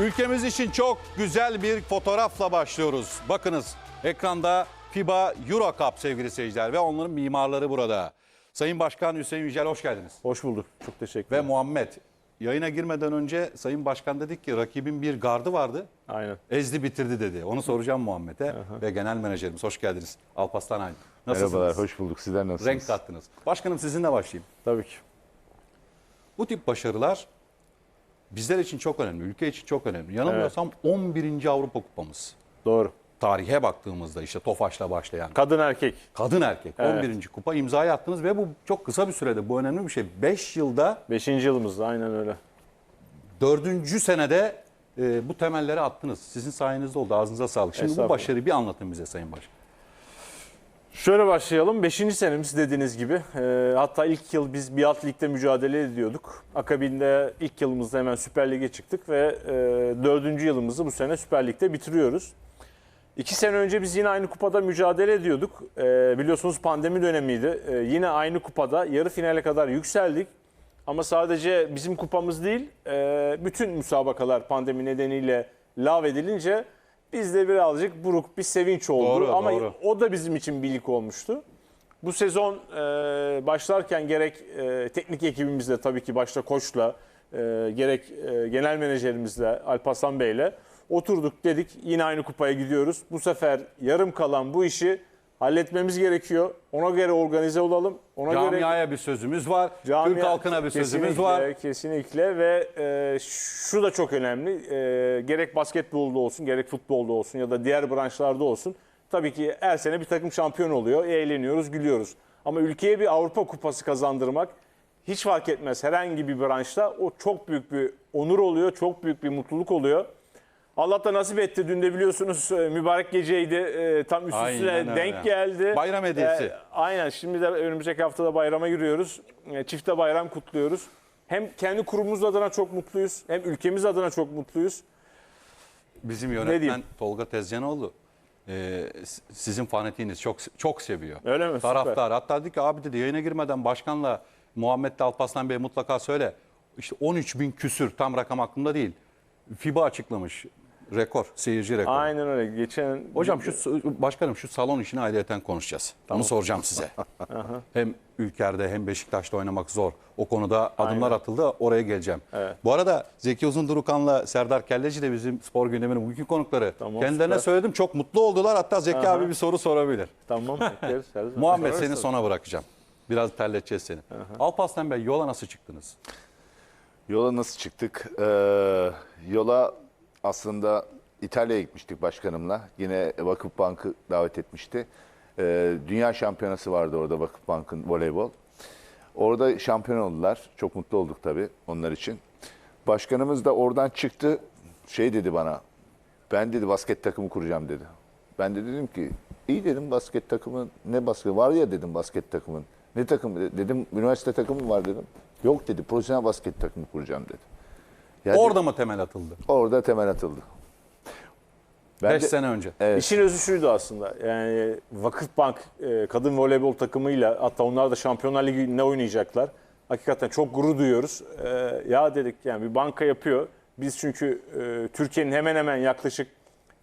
Ülkemiz için çok güzel bir fotoğrafla başlıyoruz. Bakınız ekranda FIBA Euro Cup sevgili seyirciler ve onların mimarları burada. Sayın Başkan Hüseyin Yücel hoş geldiniz. Hoş bulduk. Çok teşekkür Ve ederim. Muhammed yayına girmeden önce Sayın Başkan dedik ki rakibin bir gardı vardı. Aynen. Ezdi bitirdi dedi. Onu soracağım Muhammed'e ve genel menajerimiz hoş geldiniz. Alpaslan Aydın. Nasılsınız? Merhabalar, hoş bulduk. Sizler nasılsınız? Renk kattınız. Başkanım sizinle başlayayım. Tabii ki. Bu tip başarılar bizler için çok önemli, ülke için çok önemli. Yanılmıyorsam 11. Avrupa Kupamız. Doğru. Tarihe baktığımızda işte Tofaş'la başlayan Kadın erkek. kadın erkek Evet. 11. kupa imzayı attınız ve bu çok kısa bir sürede bu önemli bir şey. 5 yılda Beşinci yılımızda aynen öyle. 4. senede e, bu temelleri attınız. Sizin sayenizde oldu. Ağzınıza sağlık. Şimdi bu Estağfurullah. başarıyı bir anlatın bize Sayın Başkan. Şöyle başlayalım. Beşinci senemiz dediğiniz gibi. Ee, hatta ilk yıl biz bir alt ligde mücadele ediyorduk. Akabinde ilk yılımızda hemen Süper Lig'e çıktık ve e, dördüncü yılımızı bu sene Süper Lig'de bitiriyoruz. İki sene önce biz yine aynı kupada mücadele ediyorduk. Ee, biliyorsunuz pandemi dönemiydi. Ee, yine aynı kupada yarı finale kadar yükseldik. Ama sadece bizim kupamız değil, e, bütün müsabakalar pandemi nedeniyle lav edilince bizde birazcık buruk bir sevinç oldu. Doğru, Ama doğru. o da bizim için birlik olmuştu. Bu sezon e, başlarken gerek e, teknik ekibimizle tabii ki başta koçla, e, gerek e, genel menajerimizle Alparslan Bey'le oturduk dedik yine aynı kupaya gidiyoruz. Bu sefer yarım kalan bu işi halletmemiz gerekiyor. Ona göre organize olalım. Ona göre Camiaya bir sözümüz var. Camia- Türk halkına bir sözümüz Kesinlikle, var. Kesinlikle ve e, şu da çok önemli. E, gerek basketbolda olsun, gerek futbolda olsun ya da diğer branşlarda olsun. Tabii ki her sene bir takım şampiyon oluyor. Eğleniyoruz, gülüyoruz. Ama ülkeye bir Avrupa Kupası kazandırmak hiç fark etmez. Herhangi bir branşta o çok büyük bir onur oluyor, çok büyük bir mutluluk oluyor. Allah da nasip etti. Dün de biliyorsunuz e, mübarek geceydi. E, Tam üst üstüne Aynen öyle. denk geldi. Bayram hediyesi. E, Aynen. Şimdi de önümüzdeki haftada bayrama giriyoruz. Çifte bayram kutluyoruz. Hem kendi kurumumuz adına çok mutluyuz. Hem ülkemiz adına çok mutluyuz. Bizim yönetmen Tolga Tezcanoğlu e, sizin fanatiğiniz çok çok seviyor. Öyle mi? Süper. Taraftar. Hatta dedi ki abi dedi yayına girmeden başkanla Muhammed Alpaslan Bey mutlaka söyle. İşte 13 bin küsür tam rakam aklımda değil. FIBA açıklamış rekor, seyirci rekoru. Aynen öyle. Geçen Hocam şu başkanım şu salon işini ayrıyeten konuşacağız. Onu soracağım size. hem Ülker'de hem Beşiktaş'ta oynamak zor. O konuda adımlar atıldı. Oraya geleceğim. Evet. Bu arada Zeki Uzundurukan'la Serdar Kelleci de bizim spor gündeminin bugünkü konukları. Tamam, Kendilerine süper. söyledim. Çok mutlu oldular. Hatta Zeki abi bir soru sorabilir. Tamam. bekleriz her zaman. Muhammed Sorarız seni tabii. sona bırakacağım. Biraz terleteceğiz seni. Alparslan Bey yola nasıl çıktınız? Yola nasıl çıktık? Ee, yola aslında İtalya'ya gitmiştik başkanımla. Yine Vakıfbank'ı davet etmişti. Ee, Dünya şampiyonası vardı orada Vakıfbank'ın voleybol. Orada şampiyon oldular. Çok mutlu olduk tabii onlar için. Başkanımız da oradan çıktı. Şey dedi bana. Ben dedi basket takımı kuracağım dedi. Ben de dedim ki iyi dedim basket takımı ne basket var ya dedim basket takımın. Ne takım dedim üniversite takımı var dedim. Yok dedi profesyonel basket takımı kuracağım dedi. Yani Orada mı temel atıldı? orada temel atıldı. Ben 5 de- sene önce. Evet. İşin özü şuydu aslında. Yani Vakıfbank e, kadın voleybol takımıyla hatta onlar da Şampiyonlar Ligi'nde oynayacaklar. Hakikaten çok gurur duyuyoruz. E, ya dedik yani bir banka yapıyor. Biz çünkü e, Türkiye'nin hemen hemen yaklaşık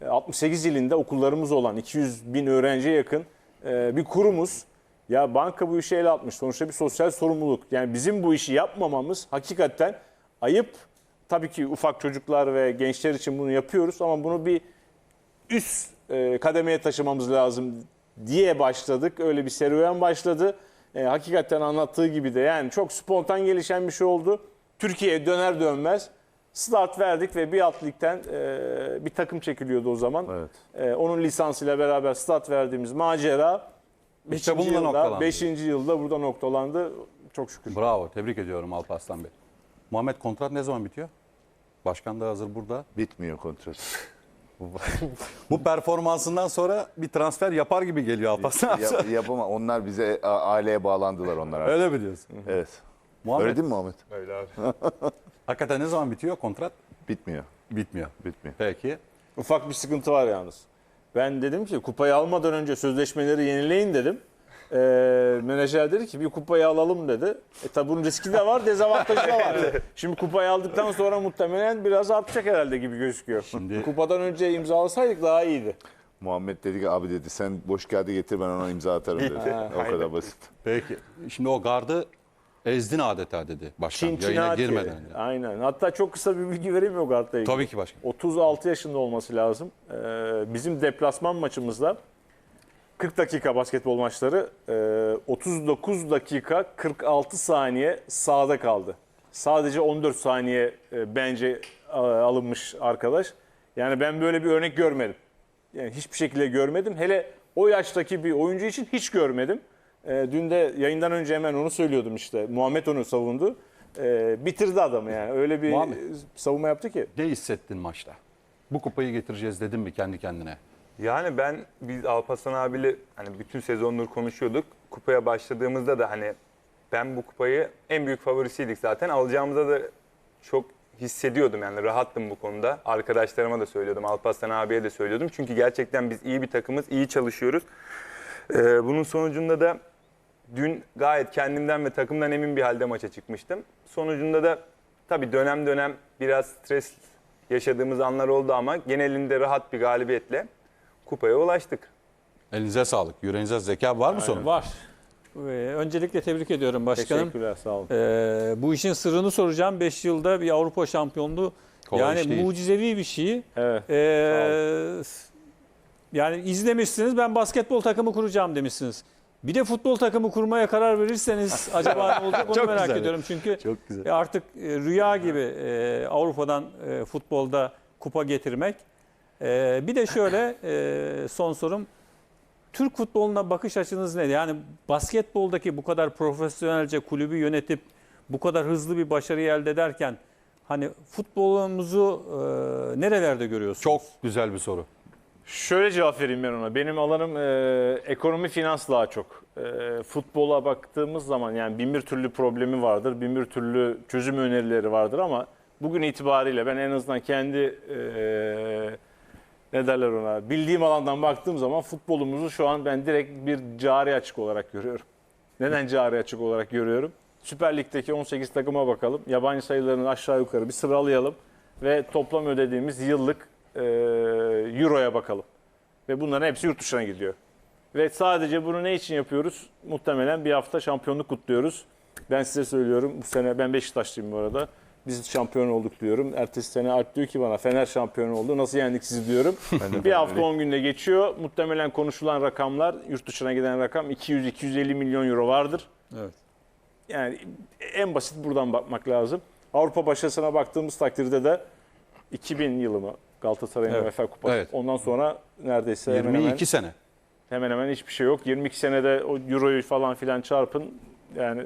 e, 68 ilinde okullarımız olan 200 bin öğrenciye yakın e, bir kurumuz. Ya banka bu işi ele atmış. Sonuçta bir sosyal sorumluluk. Yani bizim bu işi yapmamamız hakikaten ayıp. Tabii ki ufak çocuklar ve gençler için bunu yapıyoruz ama bunu bir üst e, kademeye taşımamız lazım diye başladık. Öyle bir serüven başladı. E, hakikaten anlattığı gibi de yani çok spontan gelişen bir şey oldu. Türkiye'ye döner dönmez start verdik ve bir alt ligden e, bir takım çekiliyordu o zaman. Evet. E, onun lisansıyla beraber start verdiğimiz macera 5. İşte yılda. 5. yılda burada noktalandı. Çok şükür. Bravo. Tebrik ediyorum Alparslan Bey. Muhammed kontrat ne zaman bitiyor? Başkan da hazır burada. Bitmiyor kontrat. Bu performansından sonra bir transfer yapar gibi geliyor Alparslan. Yap, yapama. Onlar bize a- aileye bağlandılar onlar artık. Öyle mi diyorsun? Evet. Muhammed, Öyle değil mi Muhammed? hakikaten ne zaman bitiyor kontrat? Bitmiyor. Bitmiyor. Bitmiyor. Peki. Ufak bir sıkıntı var yalnız. Ben dedim ki kupayı almadan önce sözleşmeleri yenileyin dedim. E, menajer dedi ki bir kupayı alalım dedi. E tabi bunun riski de var, dezavantajı da var. Şimdi kupayı aldıktan sonra muhtemelen biraz artacak herhalde gibi gözüküyor. Şimdi- Kupadan önce imzalasaydık daha iyiydi. Muhammed dedi ki abi dedi sen boş kağıdı getir ben ona imza atarım dedi. o kadar basit. Peki. Şimdi o gardı ezdin adeta dedi başkan Çin yayına Çinati. girmeden. önce. Aynen. Hatta çok kısa bir bilgi vereyim mi o kartla ilgili? Tabii ki başkan. 36 yaşında olması lazım. Ee, bizim deplasman maçımızda 40 dakika basketbol maçları e, 39 dakika 46 saniye sahada kaldı. Sadece 14 saniye e, bence e, alınmış arkadaş. Yani ben böyle bir örnek görmedim. Yani hiçbir şekilde görmedim. Hele o yaştaki bir oyuncu için hiç görmedim. E, dün de yayından önce hemen onu söylüyordum işte. Muhammed onu savundu. E, bitirdi adamı yani. Öyle bir Muhammed. savunma yaptı ki. Ne hissettin maçta? Bu kupayı getireceğiz dedin mi kendi kendine? Yani ben biz Alparslan abiyle hani bütün sezondur konuşuyorduk. Kupaya başladığımızda da hani ben bu kupayı en büyük favorisiydik zaten. Alacağımıza da çok hissediyordum yani rahattım bu konuda. Arkadaşlarıma da söylüyordum, Alparslan abiye de söylüyordum. Çünkü gerçekten biz iyi bir takımız, iyi çalışıyoruz. Ee, bunun sonucunda da dün gayet kendimden ve takımdan emin bir halde maça çıkmıştım. Sonucunda da tabii dönem dönem biraz stres yaşadığımız anlar oldu ama genelinde rahat bir galibiyetle kupaya ulaştık. Elinize sağlık, yüreğinize zeka var mı sonunda? Var. Ee, Öncelikle tebrik ediyorum başkanım. Teşekkürler sağ olun. Ee, bu işin sırrını soracağım. 5 yılda bir Avrupa şampiyonluğu. Kolay iş yani değil. mucizevi bir şey. Evet. Ee, yani izlemişsiniz ben basketbol takımı kuracağım demişsiniz. Bir de futbol takımı kurmaya karar verirseniz acaba ne olacak onu Çok merak güzel. ediyorum. Çünkü Çok güzel. artık e, rüya gibi e, Avrupa'dan e, futbolda kupa getirmek. E, bir de şöyle e, son sorum. Türk futboluna bakış açınız ne? Yani basketboldaki bu kadar profesyonelce kulübü yönetip bu kadar hızlı bir başarıyı elde ederken hani futbolumuzu e, nerelerde görüyorsunuz? Çok güzel bir soru. Şöyle cevap vereyim ben ona. Benim alanım e, ekonomi finans daha çok. E, futbola baktığımız zaman yani bin bir türlü problemi vardır, bin bir türlü çözüm önerileri vardır ama bugün itibariyle ben en azından kendi e, ne derler ona bildiğim alandan baktığım zaman futbolumuzu şu an ben direkt bir cari açık olarak görüyorum. Neden cari açık olarak görüyorum? Süper Lig'deki 18 takıma bakalım. Yabancı sayılarını aşağı yukarı bir sıralayalım ve toplam ödediğimiz yıllık e, Euro'ya bakalım. Ve bunların hepsi yurt dışına gidiyor. Ve sadece bunu ne için yapıyoruz? Muhtemelen bir hafta şampiyonluk kutluyoruz. Ben size söylüyorum bu sene ben Beşiktaşlıyım bu arada. Biz şampiyon olduk diyorum. Ertesi sene Alp diyor ki bana Fener şampiyon oldu. Nasıl yendik sizi diyorum. bir hafta 10 günde geçiyor. Muhtemelen konuşulan rakamlar yurt dışına giden rakam 200-250 milyon euro vardır. Evet. Yani en basit buradan bakmak lazım. Avrupa başarısına baktığımız takdirde de 2000 yılı mı Galatasaray'ın Evet. UEFA Kupası. Evet. Ondan sonra neredeyse hemen 22 hemen, sene. hemen hemen hiçbir şey yok. 22 senede o Euro'yu falan filan çarpın. Yani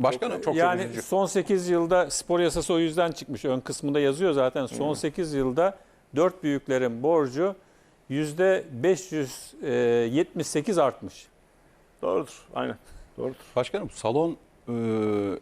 Başkanım çok yani üzücü. son 8 yılda spor yasası o yüzden çıkmış. Ön kısmında yazıyor zaten. Son 8 yılda 4 büyüklerin borcu %578 artmış. doğrudur. Aynen. Doğrudur. Başkanım salon e,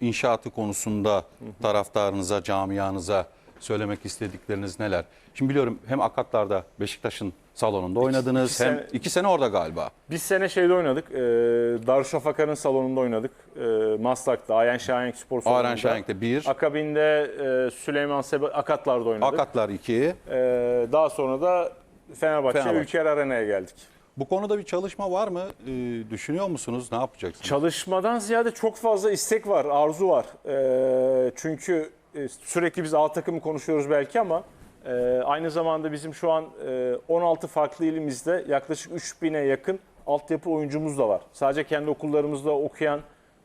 inşaatı konusunda taraftarınıza, camianıza söylemek istedikleriniz neler? Şimdi biliyorum hem Akatlar'da Beşiktaş'ın salonunda oynadınız iki hem sene- iki sene orada galiba. Biz sene şeyde oynadık. E, Darüşşafaka'nın salonunda oynadık. E, Maslak'ta. Ayen Şahenk Spor Salonu'nda. Aren Şahenk'te bir, Akabinde e, Süleyman Seba Akatlar'da oynadık. Akatlar iki. E, daha sonra da Fenerbahçe, Fenerbahçe. Ülker Arena'ya geldik. Bu konuda bir çalışma var mı? E, düşünüyor musunuz? Ne yapacaksınız? Çalışmadan ziyade çok fazla istek var, arzu var. Ee, çünkü e, sürekli biz A takımı konuşuyoruz belki ama e, aynı zamanda bizim şu an e, 16 farklı ilimizde yaklaşık 3000'e yakın altyapı oyuncumuz da var. Sadece kendi okullarımızda okuyan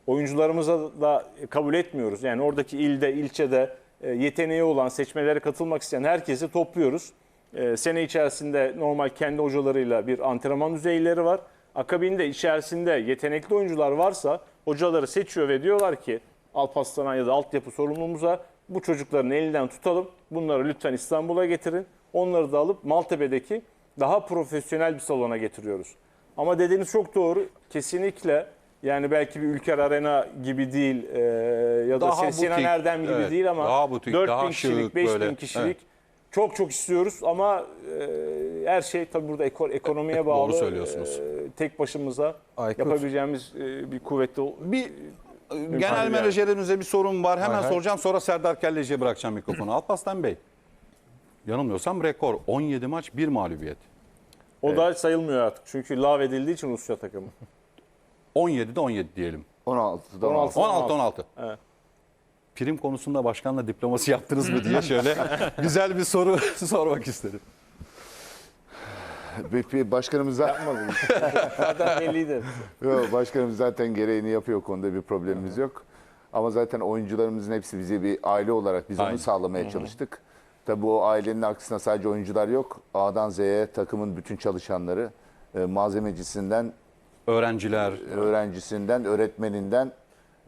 oyuncularımıza da kabul etmiyoruz. Yani oradaki ilde, ilçede e, yeteneği olan, seçmelere katılmak isteyen herkesi topluyoruz. E, sene içerisinde normal kendi hocalarıyla bir antrenman düzeyleri var. Akabinde içerisinde yetenekli oyuncular varsa hocaları seçiyor ve diyorlar ki Alparslan'a ya da altyapı sorumluluğumuza bu çocukların elinden tutalım. Bunları lütfen İstanbul'a getirin. Onları da alıp Maltepe'deki daha profesyonel bir salona getiriyoruz. Ama dediğiniz çok doğru. Kesinlikle yani belki bir Ülker Arena gibi değil e, ya da Daha Sinan butik, Erdem gibi evet. değil ama Daha butik, 4000 daha kişilik, şık 5000 böyle. kişilik Evet. çok çok istiyoruz ama e, her şey tabii burada eko- ekonomiye bağlı. söylüyorsunuz. E, tek başımıza Aykut. yapabileceğimiz e, bir kuvvetli Bir genel menajerimize bir sorun var. Hemen Hay hay. soracağım sonra Serdar Kelleci'ye bırakacağım mikrofonu. Alpaslan Bey. Yanılmıyorsam rekor 17 maç 1 mağlubiyet. O da sayılmıyor artık. Çünkü lav edildiği için Rusya takımı. 17'de 17 diyelim. 16'da 16. 16. 16 16. Evet. Prim konusunda başkanla diplomasi yaptınız mı diye şöyle güzel bir soru sormak istedim. Bir- bir Başkanımız da Zaten belliydi. Yok, başkanımız zaten gereğini yapıyor konuda bir problemimiz yok. Ama zaten oyuncularımızın hepsi bize bir aile olarak biz Aynen. onu sağlamaya çalıştık. Tabii o ailenin arkasında sadece oyuncular yok. A'dan Z'ye takımın bütün çalışanları, e, malzemecisinden, Öğrenciler, öğrencisinden, öğretmeninden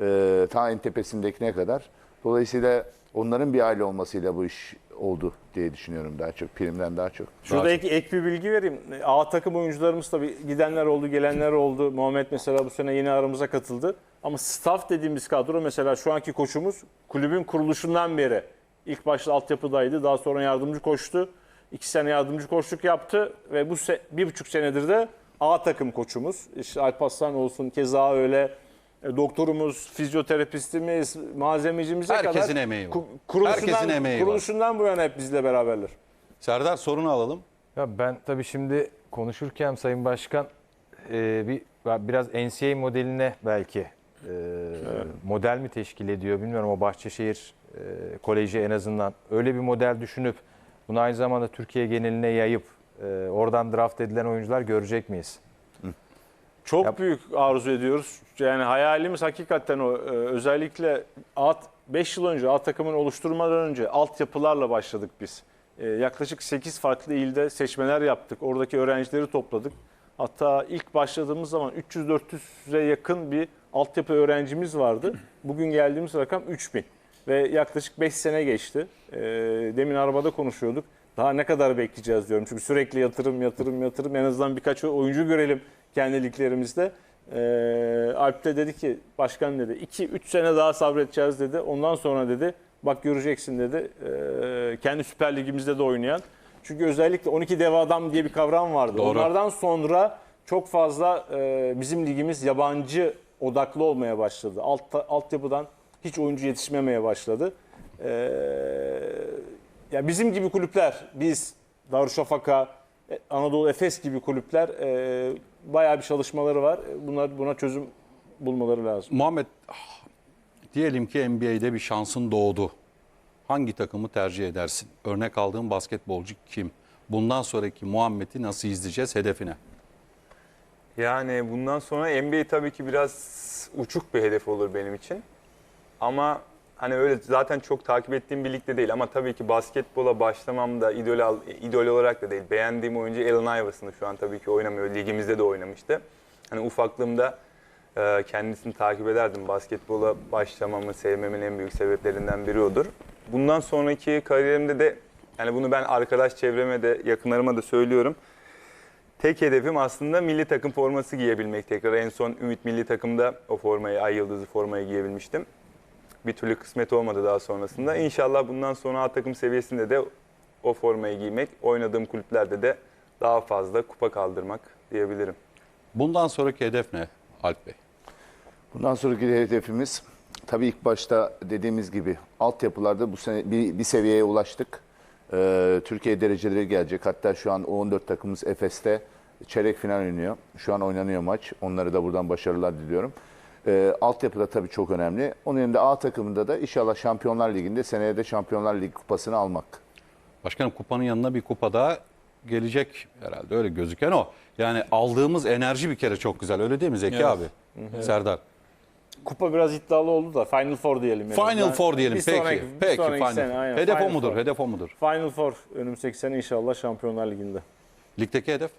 e, ta en tepesindekine kadar. Dolayısıyla onların bir aile olmasıyla bu iş oldu diye düşünüyorum daha çok. Primden daha çok. Şurada ek, ek bir bilgi vereyim. A takım oyuncularımız tabii gidenler oldu, gelenler oldu. Muhammed mesela bu sene yeni aramıza katıldı. Ama staff dediğimiz kadro mesela şu anki koçumuz kulübün kuruluşundan beri ilk başta altyapıdaydı. Daha sonra yardımcı koçtu. İki sene yardımcı koçluk yaptı ve bu se- bir buçuk senedir de A takım koçumuz. İşte Alparslan olsun keza öyle. E, Doktorumuz, fizyoterapistimiz, malzemecimize Herkesin kadar emeği var. ku- kuruluşundan, Herkesin emeği var. kuruluşundan bu yana hep bizle beraberler. Serdar sorunu alalım. Ya ben tabii şimdi konuşurken Sayın Başkan e, bir biraz NCAA modeline belki e, model mi teşkil ediyor bilmiyorum o Bahçeşehir e, Koleji en azından öyle bir model düşünüp bunu aynı zamanda Türkiye geneline yayıp e, oradan draft edilen oyuncular görecek miyiz? Çok Yap- büyük arzu ediyoruz. Yani hayalimiz hakikaten o. Ee, özellikle 5 yıl önce A takımını oluşturmadan önce altyapılarla başladık biz. Ee, yaklaşık 8 farklı ilde seçmeler yaptık. Oradaki öğrencileri topladık. Hatta ilk başladığımız zaman 300-400'e yakın bir altyapı öğrencimiz vardı. Bugün geldiğimiz rakam 3000 ve yaklaşık 5 sene geçti. Ee, demin arabada konuşuyorduk. Daha ne kadar bekleyeceğiz diyorum. Çünkü sürekli yatırım, yatırım, yatırım. En azından birkaç oyuncu görelim kendi liglerimizde. Ee, Alp de dedi ki, başkan dedi 2-3 sene daha sabredeceğiz dedi. Ondan sonra dedi bak göreceksin dedi. Ee, kendi Süper Ligimizde de oynayan. Çünkü özellikle 12 dev adam diye bir kavram vardı. Doğru. Onlardan sonra çok fazla e, bizim ligimiz yabancı odaklı olmaya başladı. Alt, altyapıdan hiç oyuncu yetişmemeye başladı. Ee, ya bizim gibi kulüpler, biz Darüşşafaka, e, Anadolu Efes gibi kulüpler e, bayağı bir çalışmaları var. Bunlar buna çözüm bulmaları lazım. Muhammed ah, diyelim ki NBA'de bir şansın doğdu. Hangi takımı tercih edersin? Örnek aldığın basketbolcu kim? Bundan sonraki Muhammed'i nasıl izleyeceğiz hedefine? Yani bundan sonra NBA tabii ki biraz uçuk bir hedef olur benim için. Ama hani öyle zaten çok takip ettiğim bir ligde değil ama tabii ki basketbola başlamam da idol, idol olarak da değil. Beğendiğim oyuncu Allen Iverson şu an tabii ki oynamıyor. Ligimizde de oynamıştı. Hani ufaklığımda e, kendisini takip ederdim. Basketbola başlamamı sevmemin en büyük sebeplerinden biri odur. Bundan sonraki kariyerimde de yani bunu ben arkadaş çevreme de yakınlarıma da söylüyorum. Tek hedefim aslında milli takım forması giyebilmek tekrar. En son Ümit milli takımda o formayı, ay yıldızı formayı giyebilmiştim. Bir türlü kısmet olmadı daha sonrasında. İnşallah bundan sonra A takım seviyesinde de o formayı giymek, oynadığım kulüplerde de daha fazla kupa kaldırmak diyebilirim. Bundan sonraki hedef ne Alp Bey? Bundan sonraki hedefimiz tabii ilk başta dediğimiz gibi altyapılarda bu sene bir, bir seviyeye ulaştık. Ee, Türkiye dereceleri gelecek. Hatta şu an U14 takımımız Efes'te çeyrek final oynuyor. Şu an oynanıyor maç. Onlara da buradan başarılar diliyorum. Ee, altyapıda tabii çok önemli. Onun yanında A takımında da inşallah Şampiyonlar Ligi'nde seneye de Şampiyonlar Ligi kupasını almak. Başkanım kupanın yanına bir kupa daha gelecek herhalde öyle gözüken o. Yani aldığımız enerji bir kere çok güzel öyle değil mi Zeki Evet. abi? Serdar. Kupa biraz iddialı oldu da Final Four diyelim. en Final azından. Four diyelim Bir peki. sonraki- bir peki sonraki Final. sene, aynen. hedef o Final mudur? Four. Hedef o mudur? Final Four önümüzdeki sene inşallah Şampiyonlar Ligi'nde. Ligdeki hedef?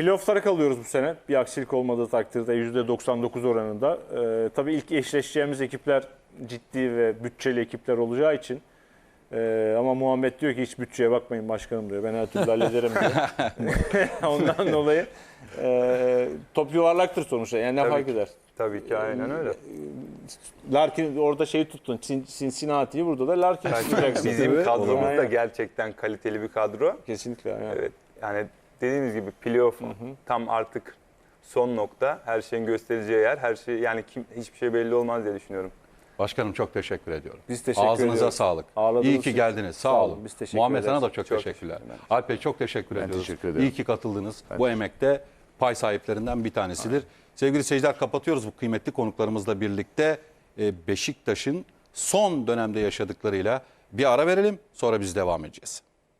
Playoff'lara kalıyoruz bu sene. Bir aksilik olmadığı takdirde %99 oranında. Ee, tabii ilk eşleşeceğimiz ekipler ciddi ve bütçeli ekipler olacağı için. Ee, ama Muhammed diyor ki hiç bütçeye bakmayın başkanım diyor. Ben her türlü hallederim diyor. Ondan dolayı e, top yuvarlaktır sonuçta. Yani ne Tabii fark ki. eder? Tabii ki aynen öyle. Larkin orada şeyi tuttun. Cin- Cincinnati'yi burada da Larkin tutacaksın. Bizim kadromuz da Aynen. gerçekten kaliteli bir kadro. Kesinlikle. aynen. Evet. Yani dediğiniz gibi playoff tam artık son nokta. Her şeyin göstereceği yer. Her şey yani kim, hiçbir şey belli olmaz diye düşünüyorum. Başkanım çok teşekkür ediyorum. Biz teşekkür Ağzınıza ediyoruz. sağlık. Ağırladığınız İyi ki geldiniz. Sağ, sağ olun. olun. Biz teşekkür Muhammed sana da ederiz. çok, Çok teşekkürler. teşekkürler. Alp Bey çok teşekkür Ben ediyoruz. teşekkür ederim. İyi ki katıldınız. Bu emekte pay sahiplerinden bir tanesidir. Sevgili seyirciler kapatıyoruz bu kıymetli konuklarımızla birlikte. Ee, Beşiktaş'ın son dönemde yaşadıklarıyla bir ara verelim. Sonra biz devam edeceğiz.